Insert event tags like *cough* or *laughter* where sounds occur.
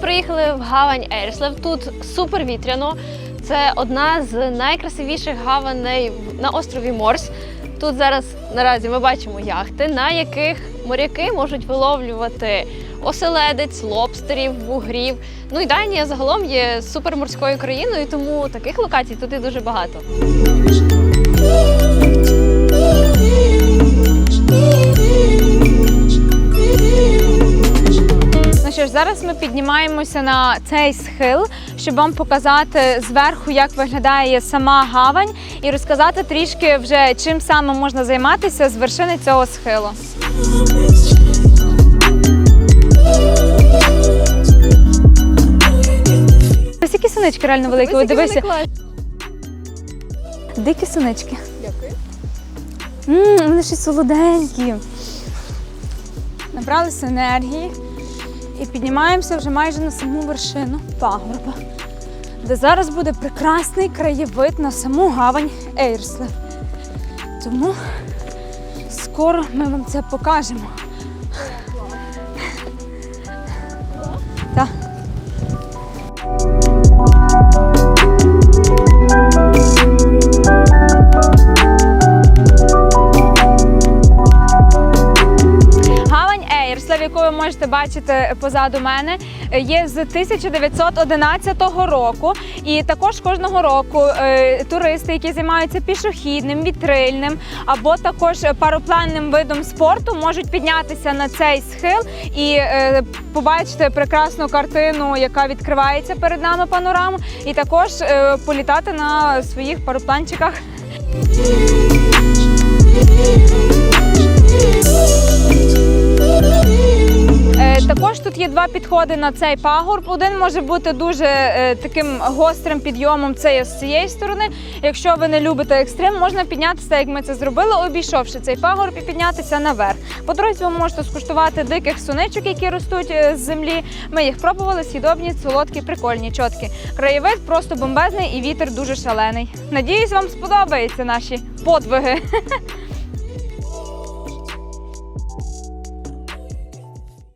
приїхали в гавань Ейрслев. Тут супер вітряно. Це одна з найкрасивіших гаваней на острові Морс. Тут зараз наразі ми бачимо яхти, на яких моряки можуть виловлювати оселедець, лобстерів, вугрів. Ну і Данія загалом є суперморською країною, тому таких локацій туди дуже багато. Що ж, зараз ми піднімаємося на цей схил, щоб вам показати зверху, як виглядає сама гавань, і розказати трішки вже чим саме можна займатися з вершини цього схилу. Ось які синички реально великі. Ось дивися, дикі синички. Дякую. Мм, вони ще солоденькі. Набралися енергії і піднімаємося вже майже на саму вершину пагорба, де зараз буде прекрасний краєвид на саму гавань Ейрсле. Тому скоро ми вам це покажемо. Так. Яку ви можете бачити позаду мене, є з 1911 року. І також кожного року е, туристи, які займаються пішохідним, вітрильним або також паропланним видом спорту, можуть піднятися на цей схил і е, побачити прекрасну картину, яка відкривається перед нами панораму, і також е, політати на своїх паропланчиках. Також тут є два підходи на цей пагорб. Один може бути дуже е, таким гострим підйомом. Це є з цієї сторони. Якщо ви не любите екстрим, можна піднятися, як ми це зробили, обійшовши цей пагорб і піднятися наверх. По дорозі ви можете скуштувати диких суничок, які ростуть е, з землі. Ми їх пробували, сідобні, солодкі, прикольні, чоткі. Краєвид просто бомбезний і вітер дуже шалений. Надіюсь, вам сподобаються наші подвиги. *laughs*